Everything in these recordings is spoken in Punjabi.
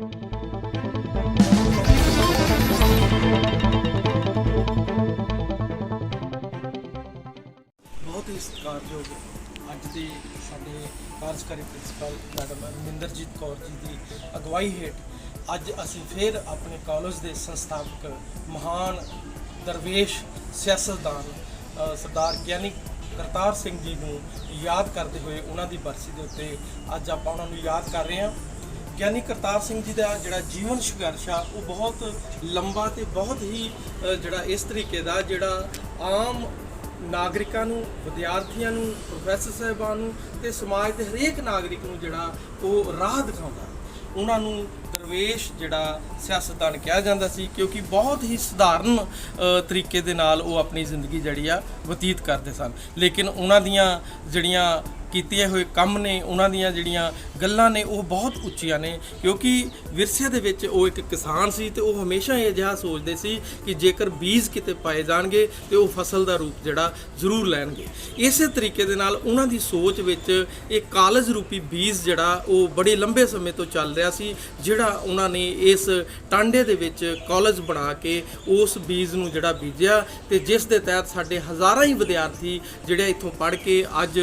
ਬਹੁਤ ਹੀ ਸਤਿਕਾਰਯੋਗ ਅੱਜ ਦੇ ਸਾਡੇ ਕਾਰਜਕਾਰੀ ਪ੍ਰਿੰਸੀਪਲ ਮੈਡਮ ਮਿੰਦਰਜੀਤ ਕੌਰ ਜੀ ਦੀ ਅਗਵਾਈ ਹੇਠ ਅੱਜ ਅਸੀਂ ਫਿਰ ਆਪਣੇ ਕਾਲਜ ਦੇ ਸੰਸਥਾਪਕ ਮਹਾਨ ਦਰਵੇਸ਼ ਸਿਆਸਤਦਾਨ ਸਰਦਾਰ ਗਿਆਨੀ ਕਰਤਾਰ ਸਿੰਘ ਜੀ ਨੂੰ ਯਾਦ ਕਰਦੇ ਹੋਏ ਉਹਨਾਂ ਦੀ ਬਰਸੀ ਦੇ ਉੱਤੇ ਅੱਜ ਆਪਾਂ ਉਹਨਾਂ ਨੂੰ ਯਾਦ ਕਰ ਰਹੇ ਹਾਂ। ਗਿਆਨੀ ਕਰਤਾਰ ਸਿੰਘ ਜੀ ਦਾ ਜਿਹੜਾ ਜੀਵਨ ਸੰਘਰਸ਼ ਆ, ਉਹ ਬਹੁਤ ਲੰਬਾ ਤੇ ਬਹੁਤ ਹੀ ਜਿਹੜਾ ਇਸ ਤਰੀਕੇ ਦਾ ਜਿਹੜਾ ਆਮ ਨਾਗਰਿਕਾਂ ਨੂੰ, ਵਿਦਿਆਰਥੀਆਂ ਨੂੰ, ਪ੍ਰੋਫੈਸਰ ਸਾਹਿਬਾਨ ਨੂੰ ਤੇ ਸਮਾਜ ਦੇ ਹਰੇਕ ਨਾਗਰਿਕ ਨੂੰ ਜਿਹੜਾ ਉਹ ਰਾਹ ਦਿਖਾਉਂਦਾ। ਉਹਨਾਂ ਨੂੰ ਦਰਵੇਸ਼ ਜਿਹੜਾ ਸਿਆਸਤਦਾਨ ਕਿਹਾ ਜਾਂਦਾ ਸੀ, ਕਿਉਂਕਿ ਬਹੁਤ ਹੀ ਸਧਾਰਨ ਤਰੀਕੇ ਦੇ ਨਾਲ ਉਹ ਆਪਣੀ ਜ਼ਿੰਦਗੀ ਜਿਹੜੀ ਆ, ਬਤੀਤ ਕਰਦੇ ਸਨ। ਲੇਕਿਨ ਉਹਨਾਂ ਦੀਆਂ ਜਿਹੜੀਆਂ ਕੀਤੀਆਂ ਹੋਏ ਕੰਮ ਨੇ, ਉਹਨਾਂ ਦੀਆਂ ਜਿਹੜੀਆਂ ਗੱਲਾਂ ਨੇ, ਉਹ ਬਹੁਤ ਉੱਚੀਆਂ ਨੇ। ਕਿਉਂਕਿ ਵਿਰਸੇ ਦੇ ਵਿੱਚ ਉਹ ਇੱਕ ਕਿਸਾਨ ਸੀ ਤੇ ਉਹ ਹਮੇਸ਼ਾ ਇਹ ਅਜਿਹਾ ਸੋਚਦੇ ਸੀ ਕਿ ਜੇਕਰ ਬੀਜ ਕਿਤੇ ਪਾਏ ਜਾਣਗੇ ਤੇ ਉਹ ਫਸਲ ਦਾ ਰੂਪ ਜਿਹੜਾ ਜ਼ਰੂਰ ਲੈਣਗੇ। ਇਸੇ ਤਰੀਕੇ ਦੇ ਨਾਲ ਉਹਨਾਂ ਦੀ ਸੋਚ ਵਿੱਚ ਇਹ ਕਾਲਜ ਰੂਪੀ ਬੀਜ ਜਿਹੜਾ ਉਹ ਬੜੇ ਲੰਬੇ ਸਮੇਂ ਤੋਂ ਚੱਲ ਰਿਹਾ ਸੀ, ਜਿਹੜਾ ਉਹਨਾਂ ਨੇ ਇਸ ਟਾਂਡੇ ਦੇ ਵਿੱਚ ਕਾਲਜ ਬਣਾ ਕੇ ਉਸ ਬੀਜ ਨੂੰ ਜਿਹੜਾ ਬੀਜਿਆ ਤੇ ਜਿਸ ਦੇ ਤਹਿਤ ਸਾਡੇ ਹਜ਼ਾਰਾਂ ਹੀ ਵਿਦਿਆਰਥੀ ਜਿਹੜੇ ਇੱਥੋਂ ਪੜ੍ਹ ਕੇ ਅੱਜ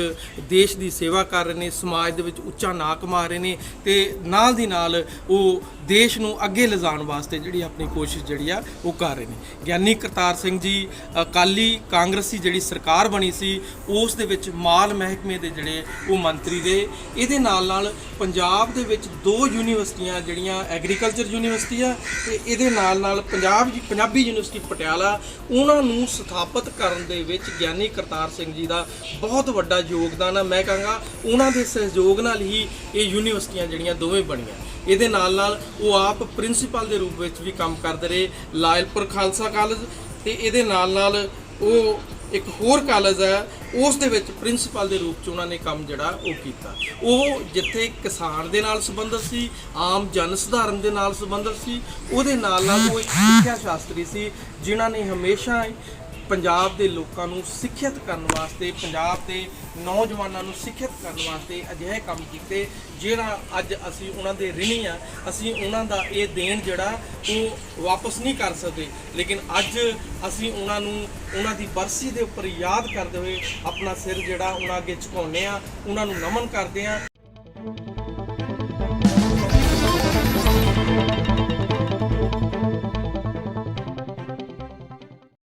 ਦੇਸ਼ ਦੀ ਸੇਵਾ ਕਰ ਰਹੇ ਨੇ, ਸਮਾਜ ਦੇ ਵਿੱਚ ਉੱਚਾ ਨਾਂ ਕਮਾ ਰਹੇ ਨੇ ਤੇ ਨਾਲ ਦੀ ਨਾਲ ਉਹ ਦੇਸ਼ ਨੂੰ ਅੱਗੇ ਲਿਜਾਣ ਵਾਸਤੇ ਜਿਹੜੀ ਆਪਣੀ ਕੋਸ਼ਿਸ਼ ਜਿਹੜੀ ਆ ਉਹ ਕਰ ਰਹੇ ਨੇ। ਗਿਆਨੀ ਕਰਤਾਰ ਸਿੰਘ ਜੀ, ਅਕਾਲੀ ਕਾਂਗਰਸੀ ਜਿਹੜੀ ਸਰਕਾਰ ਬਣੀ ਸੀ, ਉਸ ਦੇ ਵਿੱਚ ਮਾਲ ਮਹਿਕਮੇ ਦੇ ਜਿਹੜੇ ਉਹ ਮੰਤਰੀ ਦੇ ਇਹਦੇ ਨਾਲ ਨਾਲ ਪੰਜਾਬ ਦੇ ਵਿੱਚ ਦੋ ਯੂਨੀਵਰਸਿਟੀਆਂ ਜਿਹੜੀਆਂ ਐਗਰੀਕਲਚਰ ਯੂਨੀਵਰਸਿਟੀ ਆ ਤੇ ਇਹਦੇ ਨਾਲ ਨਾਲ ਪੰਜਾਬ ਪੰਜਾਬੀ ਯੂਨੀਵਰਸਿਟੀ ਪਟਿਆਲਾ, ਉਹਨਾਂ ਨੂੰ ਸਥਾਪਿਤ ਕਰਨ ਦੇ ਵਿੱਚ ਗਿਆਨੀ ਕਰਤਾਰ ਸਿੰਘ ਜੀ ਦਾ ਬਹੁਤ ਵੱਡਾ ਯੋਗਦਾਨ ਆ। ਮੈਂ ਕਹਾਂਗਾ ਉਹਨਾਂ ਦੇ ਸਹਿਯੋਗ ਨਾਲ ਹੀ ਇਹ ਯੂਨੀਵਰਸਿਟੀਆਂ ਜਿਹੜੀਆਂ ਦੋਵੇਂ ਬਣੀਆਂ। ਇਹਦੇ ਨਾਲ ਨਾਲ ਉਹ ਆਪ ਪ੍ਰਿੰਸੀਪਲ ਦੇ ਰੂਪ ਵਿੱਚ ਵੀ ਕੰਮ ਕਰਦੇ ਰਹੇ, ਲਾਇਲਪੁਰ ਖਾਲਸਾ ਕਾਲਜ ਤੇ ਇਹਦੇ ਨਾਲ ਨਾਲ ਉਹ ਇੱਕ ਹੋਰ ਕਾਲਜ ਹੈ, ਉਸ ਦੇ ਵਿੱਚ ਪ੍ਰਿੰਸੀਪਲ ਦੇ ਰੂਪ ਚ ਉਹਨਾਂ ਨੇ ਕੰਮ ਜਿਹੜਾ ਉਹ ਕੀਤਾ। ਉਹ ਜਿੱਥੇ ਕਿਸਾਨ ਦੇ ਨਾਲ ਸੰਬੰਧਿਤ ਸੀ, ਆਮ ਜਨ ਸਧਾਰਨ ਦੇ ਨਾਲ ਸੰਬੰਧਿਤ ਸੀ, ਉਹਦੇ ਨਾਲ ਨਾਲ ਉਹ ਇੱਕ ਸਿੱਖਿਆ ਸ਼ਾਸਤਰੀ ਸੀ, ਜਿਨ੍ਹਾਂ ਨੇ ਹਮੇਸ਼ਾ ਪੰਜਾਬ ਦੇ ਲੋਕਾਂ ਨੂੰ ਸਿੱਖਿਅਤ ਕਰਨ ਵਾਸਤੇ, ਪੰਜਾਬ ਦੇ ਨੌਜਵਾਨਾਂ ਨੂੰ ਸਿੱਖਿਅਤ ਕਰਨ ਵਾਸਤੇ ਅਜਿਹੇ ਕੰਮ ਕੀਤੇ, ਜਿਹੜਾ ਅੱਜ ਅਸੀਂ ਉਹਨਾਂ ਦੇ ਰਿਣੀ ਆ। ਅਸੀਂ ਉਹਨਾਂ ਦਾ ਇਹ ਦੇਣ ਜਿਹੜਾ ਉਹ ਵਾਪਸ ਨਹੀਂ ਕਰ ਸਕਦੇ। ਲੇਕਿਨ ਅੱਜ ਅਸੀਂ ਉਹਨਾਂ ਨੂੰ, ਉਹਨਾਂ ਦੀ ਬਰਸੀ ਦੇ ਉੱਪਰ ਯਾਦ ਕਰਦੇ ਹੋਏ ਆਪਣਾ ਸਿਰ ਜਿਹੜਾ ਉਹਨਾਂ ਅੱਗੇ ਝੁਕਾਉਂਦੇ ਆ, ਉਹਨਾਂ ਨੂੰ ਨਮਨ ਕਰਦੇ ਆ।